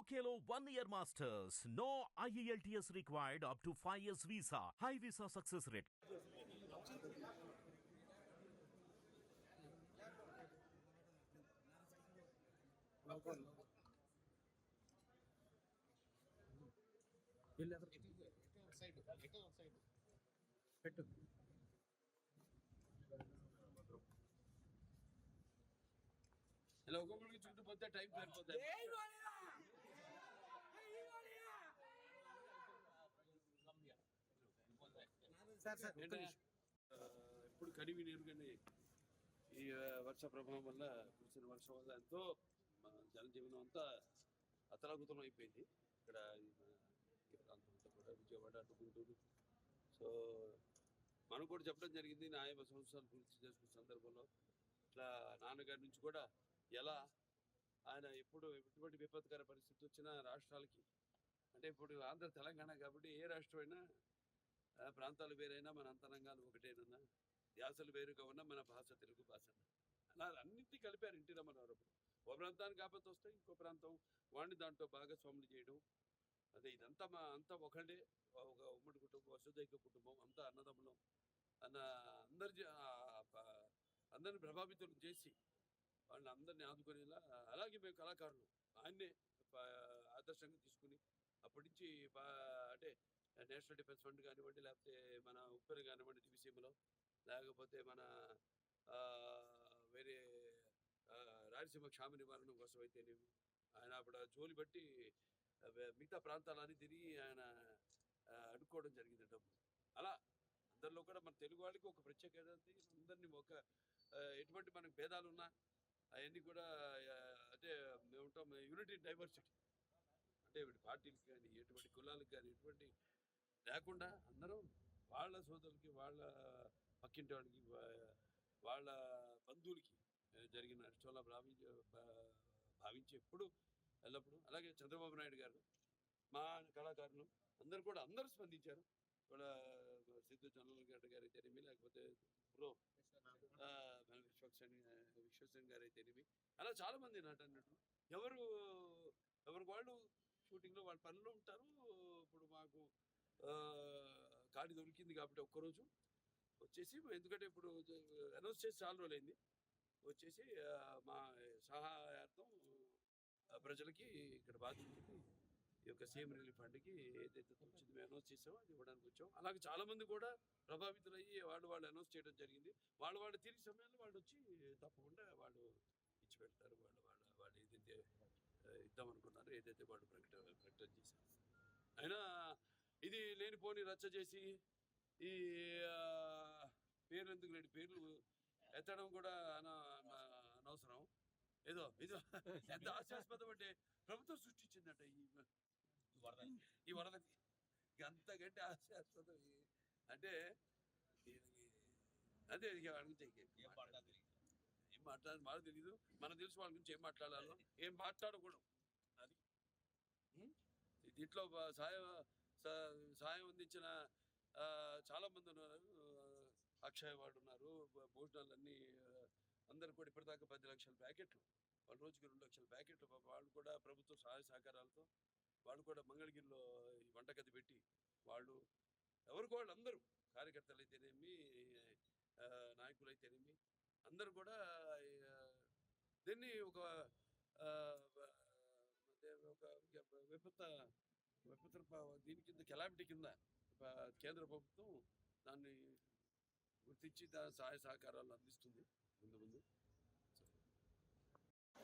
UKLO one year masters. No E IELTS required up to 5 years visa. High visa success rate. వీళ్ళు ఎదురు పెట్టు ఇలా ఒక్కొక్కరికి చుట్టూ పోతే టైం సరిపోతుంది Sir ఇప్పుడు కనివి నీరుగానే ఈ ఆ, వర్ష ప్రభావం వల్ల కురిసిన వర్షం వల్ల ఎంతో జనజీవనం అంతా అతలాకుతలం అయిపోయింది. ఇక్కడ ఈ మన ఈ ప్రాంతం అంతా కూడా విజయవాడ అటు గుంటూరు. సో మనం కూడా చెప్పడం జరిగింది నా యాభై సంవత్సరాలు పూర్తి చేసుకున్న సందర్భంలో. ఇట్లా నాన్నగారి నుంచి కూడా ఎలా ఆయన ఎప్పుడు ఎటువంటి విపత్కర పరిస్థితి వచ్చినా రాష్ట్రాలకి అంటే ఇప్పుడు ఆంధ్ర తెలంగాణ కాబట్టి ఏ రాష్ట్రం అయినా ఆ, ప్రాంతాలు వేరైనా మన అంతరంగాలు ఒకటేనన్నా ధ్యాసలు వేరుగా ఉన్నా మన భాష తెలుగు భాష అలా అన్నింటినీ కలిపారు ఇంటి రమ్మన్నారు ఒక ఓ ప్రాంతానికి ఆపత్తి వస్తే ఇంకో ప్రాంతం వాడిని దాంట్లో భాగస్వాములు చేయడం. అదే ఇదంతా మా అంతా ఒకళ్ళే ఒక ఉమ్మడి కుటుంబం వసుదైక కుటుంబం అంతా అన్నదమ్ములం. అన్న అందరి అందరిని ప్రభావితం చేసి వాళ్ళని అందరినీ ఆదుకునేలా అలాగే మేము కళాకారులు. ఆయన్నే ఆదర్శంగా తీసుకుని అప్పటి నుంచి అంటే నేషనల్ డిఫెన్స్ ఫండ్ కానివ్వండి లేకపోతే మన ఉప్పెన కానివ్వండి దివిసీమలో లేకపోతే మన వేరే రాయలసీమ క్షామ నివారణ కోసం అయితేనేమి ఆయన అప్పుడు జోలి బట్టి మిగతా ప్రాంతాలని తిరిగి ఆయన అడుక్కోవడం జరిగింది డబ్బు అలా అందరిలో కూడా మన తెలుగు వాళ్ళకి ఒక ప్రత్యేకత ఉంది. అందరినీ ఒక ఎటువంటి మనకు భేదాలు ఉన్నా అవన్నీ కూడా అదే మేము ఉంటాం యూనిటీ డైవర్సిటీ అంటే పార్టీలకు కానీ ఎటువంటి కులాలకు కానీ ఎటువంటి లేకుండా అందరూ వాళ్ళ సోదరులకి వాళ్ళ పక్కింటి వాడికి వాళ్ళ బంధువులకి జరిగిన నష్టంలో భావించి భావించి ఎప్పుడు ఎల్లప్పుడూ. అలాగే చంద్రబాబు నాయుడు గారు మా కళాకారులు అందరు కూడా అందరూ స్పందించారు. కూడా సిద్ధు చంద్రబాబు గారు అయితేనేమి లేకపోతే బ్రో ఆ, మన విశ్వక్సేన్ విశ్వక్సేన్ గారు అయితేనేమి అలా చాలా మంది నట అన్నట్టు ఎవరు ఎవరికి వాళ్ళు షూటింగ్లో వాళ్ళ పనులు ఉంటారు. ఇప్పుడు మాకు ఖాళీ దొరికింది కాబట్టి ఒక్కరోజు వచ్చేసి ఎందుకంటే ఇప్పుడు అనౌన్స్ చేసి చాలా రోజులైంది. వచ్చేసి మా సహాయార్థం ప్రజలకి ఇక్కడ బాధితులకి ఈ యొక్క సీఎం రిలీఫ్ ఫండ్కి ఏదైతే వచ్చింది మేము అనౌన్స్ చేసామో అది ఇవ్వడానికి వచ్చాం. అలాగే చాలామంది కూడా ప్రభావితులయ్యి వాళ్ళు వాళ్ళు అనౌన్స్ చేయడం జరిగింది. వాళ్ళు వాళ్ళు తిరిగి సమయంలో వాళ్ళు వచ్చి తప్పకుండా వాళ్ళు ఇచ్చి పెడతారు వాళ్ళు వాళ్ళ వాళ్ళు ఏదైతే ఇద్దామనుకున్నారో ఇద్దాం ఏదైతే వాళ్ళు ప్రకటన ప్రకటన చేశారు. అయినా ఇది లేనిపోని రచ్చ చేసి ఈ పేర్లు ఎందుకు లేని పేర్లు ఎత్తడం కూడా అన- అన- అనవసరం ఏదో ఇది ఎంత హాస్యాస్పదం అంటే ప్రభుత్వం సృష్టించిందట ఈ ఈ వరదకి అంతకంటే ఈ- అంటే అదే గురించి మాట్లాడాలి. ఏం మాట్లాడాలి మాకు తెలియదు మనకు తెలుసు వాళ్ళ గురించి ఏం మాట్లాడాలో ఏం మాట్లాడకూడదు అది? దీంట్లో బ- సాయం అందించిన చాలామంది చాలా మంది ఉన్నారు. అక్షయ వాడు ఉన్నారు. భోజనాలు భోజనాలన్నీ అందరు కూడా ఇప్పటిదాకా పది లక్షల ప్యాకెట్లు వాళ్ళ రోజుకి రెండు లక్షల ప్యాకెట్లు వాళ్ళు కూడా ప్రభుత్వ సహాయ సహకారాలతో వాళ్ళు కూడా మంగళగిరిలో ఈ వంటగది పెట్టి వాళ్ళు ఎవరికి వాళ్ళు అందరూ కార్యకర్తలు అయితేనేమి నాయకులు అయితేనేమి అందరూ కూడా దీన్ని ఒక ఒక విపత్త విపత్ర దీని కింద కెలామిటీ కింద కేంద్ర ప్రభుత్వం దాన్ని గుర్తించి దాని సహాయ సహకారాలు అందిస్తుంది ముందు ముందు సో